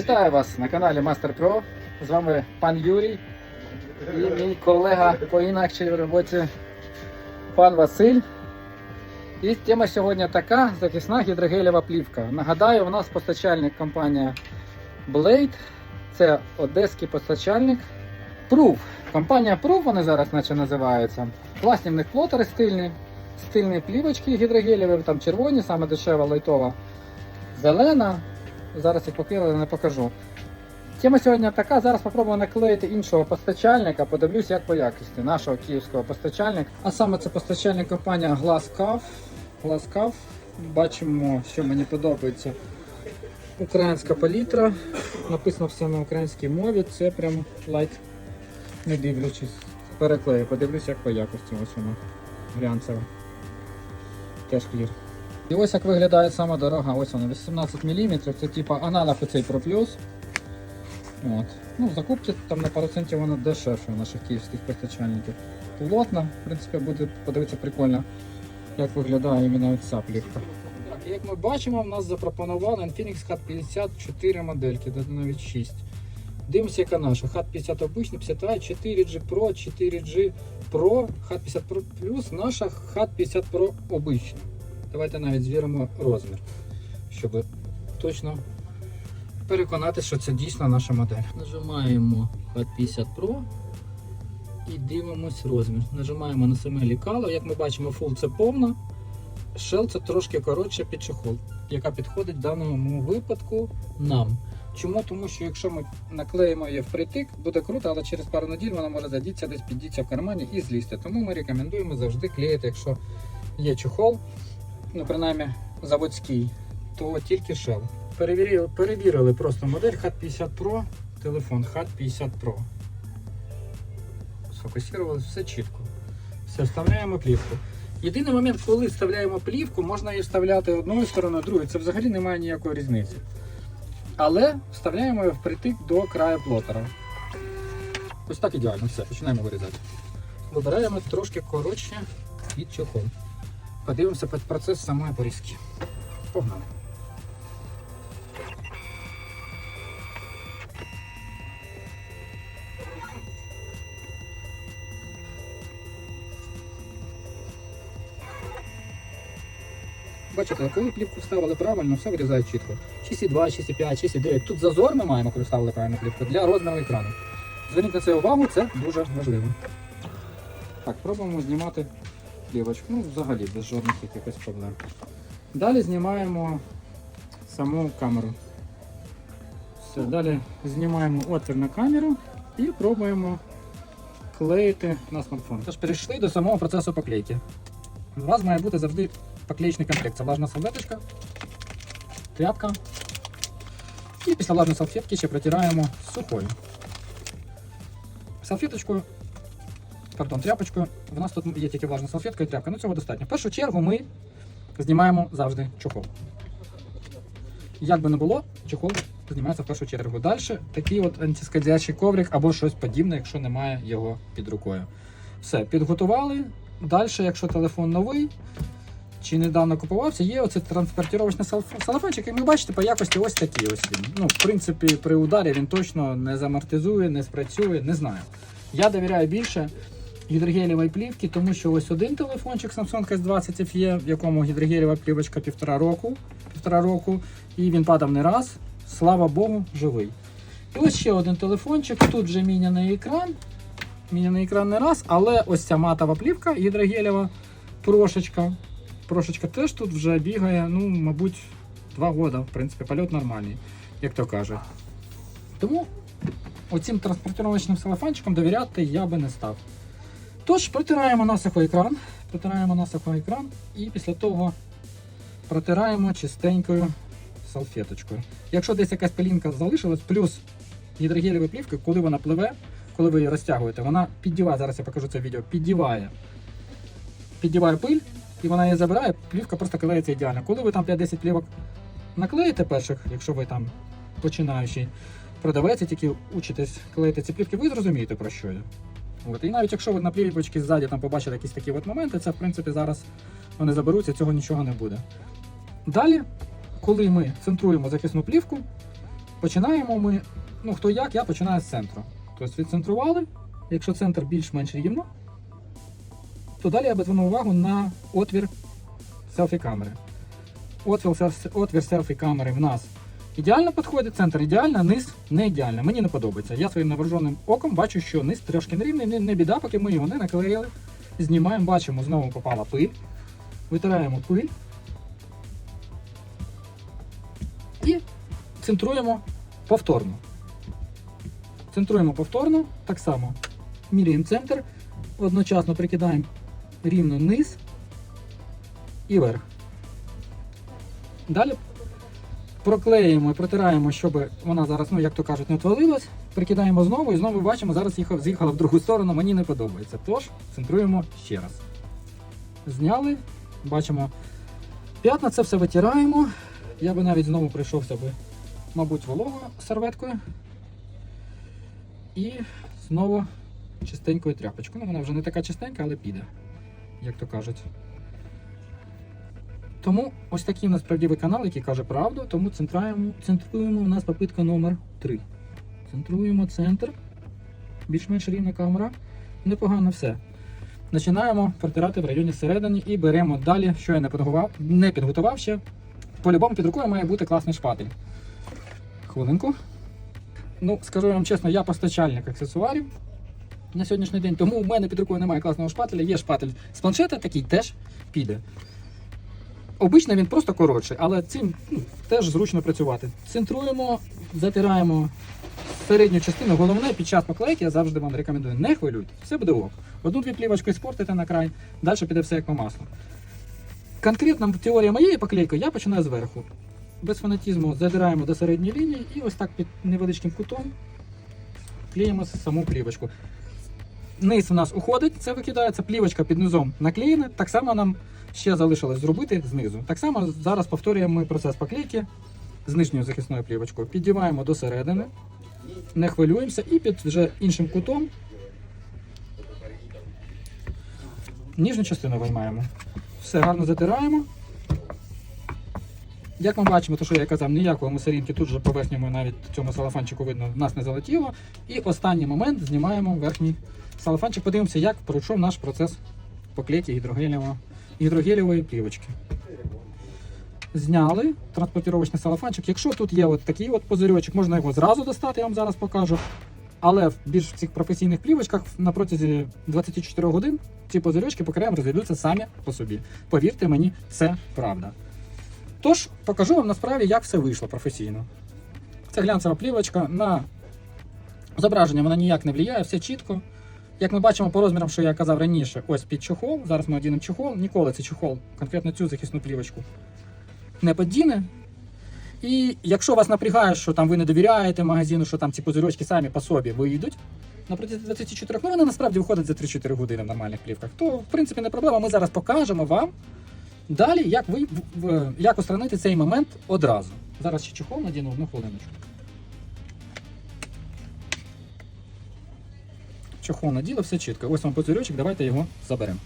Вітаю вас на каналі Master Pro. З вами пан Юрій і мій колега по інакшій роботі пан Василь. І тема сьогодні така: захисна гідрогелєва плівка. Нагадаю, у нас постачальник компанія Blade. Це одеський постачальник. Proof. Компанія Proof, вони зараз наче називаються. Класні в них плотери стильні, стильні плівочки гідрогелєві, там червоні, саме дешева, лайтова, зелена. Зараз їх покрили, не покажу. Тема сьогодні така. Зараз спробую наклеїти іншого постачальника. Подивлюсь, як по якості нашого київського постачальника. А саме це постачальник компанія Glasscav. Glasscav. Бачимо, що мені подобається. Українська палітра. Написано все на українській мові. Це прям лайт, не дивлячись. Переклею, подивлюсь, як по якості. Ось воно. Глянцево. Теж клір. І ось як виглядає сама дорога. Ось вона 18 мм. Це типа аналог оцей Plus. От. Ну, закупці там на пару центів вона дешевше у наших київських постачальників. Плотно, в принципі, буде подивитися прикольно, як виглядає іменно ця плівка. Так, як ми бачимо, в нас запропонували Infinix Hot 54 модельки, де навіть 6. Дивимося, яка наша. Hot 50 обичний, 52, 4G Pro, 4G Pro, Hot 50 Pro Plus, наша Hot 50 Pro обична. Давайте навіть звіримо розмір, щоб точно переконатися, що це дійсно наша модель. Нажимаємо Hot 50 Pro і дивимось розмір. Нажимаємо на саме лікало. Як ми бачимо, full це повна. Shell це трошки коротше під чохол, яка підходить в даному випадку нам. Чому? Тому що якщо ми наклеїмо її впритик, буде круто, але через пару неділь вона може задітися, десь піддіться в кармані і злізти. Тому ми рекомендуємо завжди клеїти, якщо є чохол, ну принаймні заводський, то тільки Shell. Перевірили, перевірили просто модель HAT 50 Pro, телефон HAT 50 Pro. Сфокусувалися, все чітко. Все, вставляємо плівку. Єдиний момент, коли вставляємо плівку, можна її вставляти одною стороною, другою. Це взагалі немає ніякої різниці. Але вставляємо її впритик до краю плотера. Ось так ідеально, все, починаємо вирізати. Вибираємо трошки коротше від чохол. Подивимося під процес самої порізки. Погнали. Бачите, коли плівку вставили правильно, все вирізає чітко. 6,2, 6,5, 6,9. Тут зазор ми маємо, коли вставили правильно плівку, для розміру екрану. Зверніть на це увагу, це дуже важливо. Так, пробуємо знімати плівочку. Ну, взагалі, без жодних якихось проблем. Далі знімаємо саму камеру. Все, далі знімаємо отвір на камеру і пробуємо клеїти на смартфон. Тож перейшли до самого процесу поклейки. У вас має бути завжди поклеєчний комплект. Це влажна салфеточка, тряпка. І після влажної салфетки ще протираємо сухою. Салфеточкою, пардон, тряпочкою. У нас тут є тільки влажна салфетка і тряпка. Ну цього достатньо. В першу чергу ми знімаємо завжди чохол. Як би не було, чохол знімається в першу чергу. Далі такий от антискадячий коврик або щось подібне, якщо немає його під рукою. Все, підготували. Далі, якщо телефон новий чи недавно купувався, є оцей транспортировочний салф- салафончик, і ви бачите, по якості ось такий ось він. Ну, в принципі, при ударі він точно не замортизує, не спрацює, не знаю. Я довіряю більше гідрогелєвої плівки, тому що ось один телефончик Samsung S20 FE, в якому гідрогелєва плівочка півтора року, півтора року, і він падав не раз. Слава Богу, живий. І ось ще один телефончик. Тут вже міняний екран. Міняний екран не раз, але ось ця матова плівка гідрогелєва, прошечка. Прошечка теж тут вже бігає, ну, мабуть, два роки. В принципі, польот нормальний, як то кажуть. Тому оцим транспортировочним селефанчиком довіряти я би не став. Тож, протираємо насухо екран, протираємо насухо екран і після того протираємо чистенькою салфеточкою. Якщо десь якась пилінка залишилась, плюс гідрогелєва плівка, коли вона пливе, коли ви її розтягуєте, вона піддіває, зараз я покажу це відео, піддіває. Піддіває пиль, і вона її забирає, плівка просто клеїться ідеально. Коли ви там 5-10 плівок наклеїте перших, якщо ви там починаючий продавець, тільки учитесь клеїти ці плівки, ви зрозумієте про що я. От. І навіть якщо ви на плівочці ззаді там побачили якісь такі от моменти, це в принципі зараз вони заберуться, цього нічого не буде. Далі, коли ми центруємо захисну плівку, починаємо ми, ну хто як, я починаю з центру. Тобто відцентрували, якщо центр більш-менш рівно, то далі я би звернув увагу на отвір селфі-камери. Отвір, селфі- отвір селфі-камери в нас ідеально підходить, центр ідеально, низ не ідеально. Мені не подобається. Я своїм невооруженим оком бачу, що низ трошки нерівний, не, не біда, поки ми його не наклеїли. Знімаємо, бачимо, знову попала пиль. Витираємо пиль. І центруємо повторно. Центруємо повторно, так само. Міряємо центр, одночасно прикидаємо рівно низ і верх. Далі проклеїмо і протираємо, щоб вона зараз, ну як то кажуть, не отвалилась. Прикидаємо знову і знову бачимо, зараз їхав, з'їхала в другу сторону, мені не подобається. Тож центруємо ще раз. Зняли, бачимо п'ятна, це все витираємо. Я би навіть знову прийшовся би, мабуть, вологою серветкою. І знову чистенькою тряпочкою. Ну, вона вже не така чистенька, але піде, як то кажуть. Тому ось такий у нас правдивий канал, який каже правду, тому центруємо, центруємо у нас попитка номер 3. Центруємо центр. Більш-менш рівна камера. Непогано все. Починаємо протирати в районі середини і беремо далі, що я не підготував, не підготував ще. По-любому під рукою має бути класний шпатель. Хвилинку. Ну, скажу вам чесно, я постачальник аксесуарів на сьогоднішній день, тому в мене під рукою немає класного шпателя. Є шпатель з планшета, такий теж піде. Обично він просто коротший, але цим ну, теж зручно працювати. Центруємо, затираємо середню частину. Головне під час поклейки я завжди вам рекомендую, не хвилюйте, все буде ок. Одну-дві плівочки спортите на край, далі піде все як по маслу. Конкретно теорія моєї поклейки я починаю зверху. Без фанатізму задираємо до середньої лінії і ось так під невеличким кутом клеїмо саму плівочку. Низ у нас уходить, це викидається, плівочка під низом наклеєна. Так само нам ще залишилось зробити знизу. Так само зараз повторюємо ми процес поклейки з нижньою захисною плівочкою. Піддіваємо до середини, не хвилюємося і під вже іншим кутом ніжню частину виймаємо. Все гарно затираємо. Як ми бачимо, то що я казав, ніякої мусорінки тут же поверхньому навіть цьому салафанчику видно, в нас не залетіло. І останній момент знімаємо верхній салафанчик. Подивимося, як пройшов наш процес поклейки гідрогелєвого- гідрогелєвої плівочки. Зняли транспортировочний салафанчик. Якщо тут є от такий от позирьочок, можна його зразу достати, я вам зараз покажу. Але в більш цих професійних плівочках на протязі 24 годин ці позирьочки по краям розійдуться самі по собі. Повірте мені, це правда. Тож, покажу вам насправді, як все вийшло професійно. Це глянцева плівочка. На зображення вона ніяк не впливає, все чітко. Як ми бачимо по розмірам, що я казав раніше, ось під чохол. Зараз ми одінемо чохол. Ніколи цей чохол, конкретно цю захисну плівочку, не подіне. І якщо вас напрягає, що там ви не довіряєте магазину, що там ці позирочки самі по собі вийдуть на протязі 24, ну вони насправді виходять за 3-4 години в нормальних плівках, то в принципі не проблема. Ми зараз покажемо вам далі, як ви як устранити цей момент одразу. Зараз ще чохол надіну одну хвилиночку. Чохол наділо, все чітко. Ось вам позирьочок, давайте його заберемо.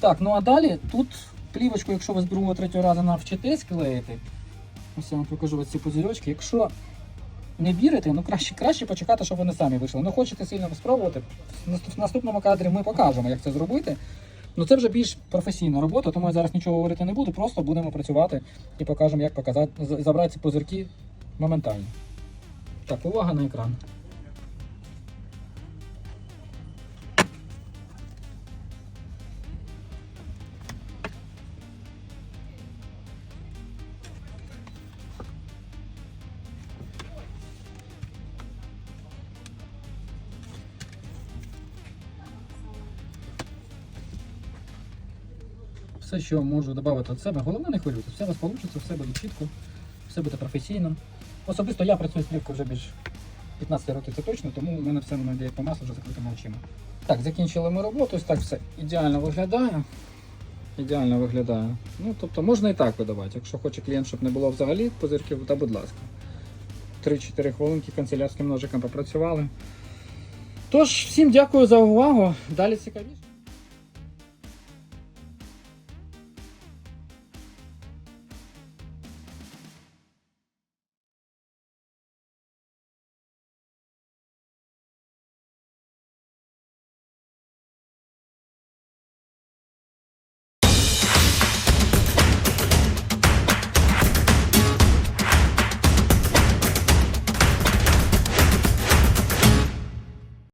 Так, ну а далі тут плівочку, якщо ви з другого третього разу навчитесь клеїти, ось я вам покажу ось ці позирьочки. Якщо не вірите, ну краще, краще почекати, щоб вони самі вийшли. Ну хочете сильно спробувати. В наступному кадрі ми покажемо, як це зробити. Ну це вже більш професійна робота, тому я зараз нічого говорити не буду, просто будемо працювати і покажемо, як показати, забрати ці позирки моментально. Так, увага на екран. Все, що можу додати від себе, головне не хвилюйтесь, все у вас вийде, все буде чітко, все буде професійно. Особисто я працюю з плівкою вже більш 15 років, це точно, тому в мене все воно йде по маслу вже закритими очима. Так, закінчили ми роботу, ось так все ідеально виглядає. Ідеально виглядає. Ну, тобто можна і так видавати. Якщо хоче клієнт, щоб не було взагалі позирків, то будь ласка. 3-4 хвилинки канцелярським ножиком попрацювали. Тож, всім дякую за увагу. Далі цікавіше.